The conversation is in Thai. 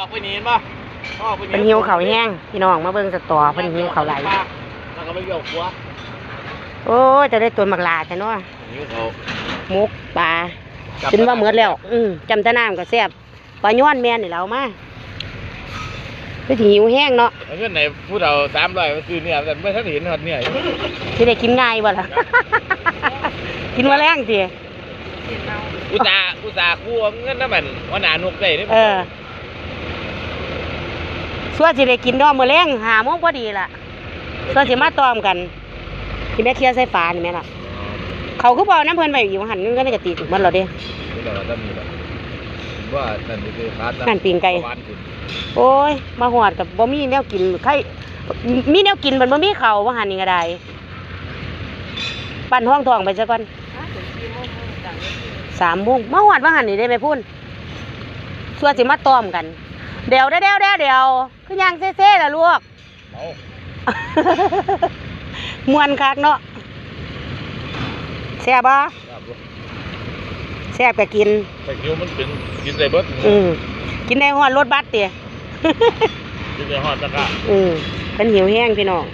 อกไปนี่เห็นป่ะออกไปเพิ่นหิวข้าวแห้งพี่น้องมาเบิ่งสตอเพิ่นหิวข้าวไหลายแล้วก็ไปโยกหัวโอ้ยจะได้ตัวหมักลาจ้ะเนาะหิวเขาหมกปลาจนว่าหมดแล้ว อืมจำแตะน้ำก็แซ่บปลาย้อนแม่นนี่เรามาคือสิหิวแห้งเนาะเอาเงินไหนพูดเอาสามร้อยไปซื้อเนี่ยแต่ไม่ทันเห็นหอดเนี่ยสิได้กินง่ายบ่ล่ะ กินมาแรงติอุตส่าห์อุตส่าห์กู้เอาเงินน้ำมันวันหนาหนุกได้ด้เออ ส่วนสิได้กินดอกมื้อแรงหาโมงพอดีล่ะส่วนสิมาตอมกันที่แม่เคลียร์ใส่ฝานี่แม่ล่ะ เขาคือบ่เอาน้ำเพิ่นไปอยู่หันเงินก็ได้กระติกมันแล้วเด้นี่เราจะมีแบบว่านั่นคือคาร์ดนั่นปีนไก่หวานขึ้นโอ้ยมาหอดกับบ่มีแนวกินใครมีแนวกินมันบ่มีข้าวว่าหันนี่ก็ได้ปั่นห้องทองไปซะก่อนสามโมงมาหอดว่าหันนี่ได้ไหมพุ่นส่วนสิมาต้อมกัน เดี๋ยวเดี๋ยวเดี๋ยวเดี๋ยวเดี๋ยวคือย่างเซ่ๆล่ะลูกเอามวนคักเนาะแซ่บบ่ครับผมแซ่บก็กินแต่คิวมันเป็นกินใส่เบิดอืมกินได้ฮอดรถบัสเติกินใส่หอดตะกร้าอืมเพิ่นหิวแห้งพี่น้อง